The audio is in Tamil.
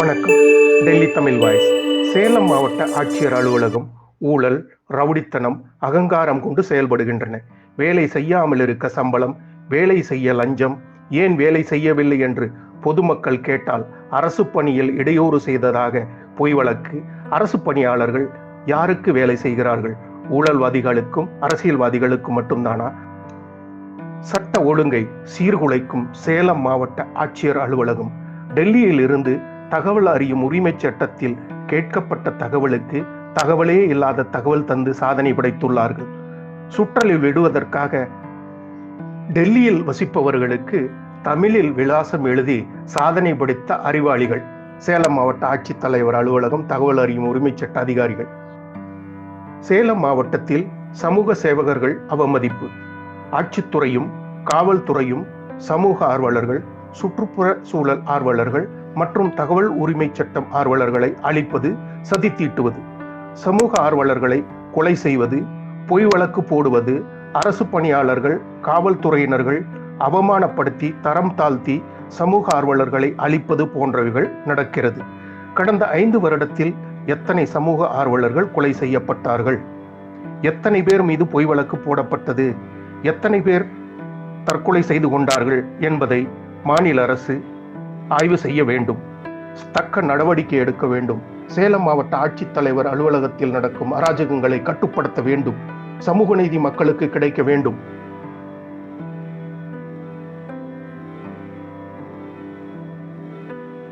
வணக்கம். டெல்லி தமிழ் வாய்ஸ். சேலம் மாவட்ட ஆட்சியர் அலுவலகம் ஊழல் ரவுடித்தனம் அகங்காரம் கொண்டு செயல்படுகின்றன. வேலை செய்யாமல் இருக்க சம்பளம் வேலை செய்ய லஞ்சம் ஏன் வேலை செய்யவில்லை என்று பொதுமக்கள் கேட்டால் அரசு பணியில் இடையூறு செய்ததாக பொய் வழக்கு. அரசு பணியாளர்கள் யாருக்கு வேலை செய்கிறார்கள்? ஊழல்வாதிகளுக்கும் அரசியல்வாதிகளுக்கும் மட்டும்தானா? சட்ட ஒழுங்கை சீர்குலைக்கும் சேலம் மாவட்ட ஆட்சியர் அலுவலகம் டெல்லியில் இருந்து தகவல் அறியும் உரிமைச் சட்டத்தில் கேட்கப்பட்ட தகவலுக்கு தகவலே இல்லாத தகவல் தந்து சாதனை படைத்துள்ளார்கள். சுற்றலில் விடுவதற்காக டெல்லியில் வசிப்பவர்களுக்கு தமிழில் விலாசம் எழுதி சாதனை படைத்த அறிவாளிகள் சேலம் மாவட்ட ஆட்சித்தலைவர் அலுவலகம் தகவல் அறியும் உரிமைச் சட்ட அதிகாரிகள். சேலம் மாவட்டத்தில் சமூக சேவகர்கள் அவமதிப்பு. ஆட்சித்துறையும் காவல்துறையும் சமூக ஆர்வலர்கள் சுற்றுப்புற சூழல் ஆர்வலர்கள் மற்றும் தகவல் உரிமை சட்டம் ஆர்வலர்களை அழிப்பது சதி தீட்டுவது சமூக ஆர்வலர்களை கொலை செய்வது பொய் வழக்கு போடுவது அரசு பணியாளர்கள் காவல்துறையினர்கள் அவமானப்படுத்தி தரம் தாழ்த்தி சமூக ஆர்வலர்களை அழிப்பது போன்றவைகள் நடக்கிறது. கடந்த ஐந்து வருடத்தில் எத்தனை சமூக ஆர்வலர்கள் கொலை செய்யப்பட்டார்கள்? எத்தனை பேர் மீது பொய் வழக்கு போடப்பட்டது? எத்தனை பேர் தற்கொலை செய்து கொண்டார்கள் என்பதை மாநில அரசு ஆய்வு செய்ய வேண்டும். தக்க நடவடிக்கை எடுக்க வேண்டும். சேலம் மாவட்ட ஆட்சித்தலைவர் அலுவலகத்தில் நடக்கும் அராஜகங்களை கட்டுப்படுத்த வேண்டும். சமூக நீதி மக்களுக்கு கிடைக்க வேண்டும்.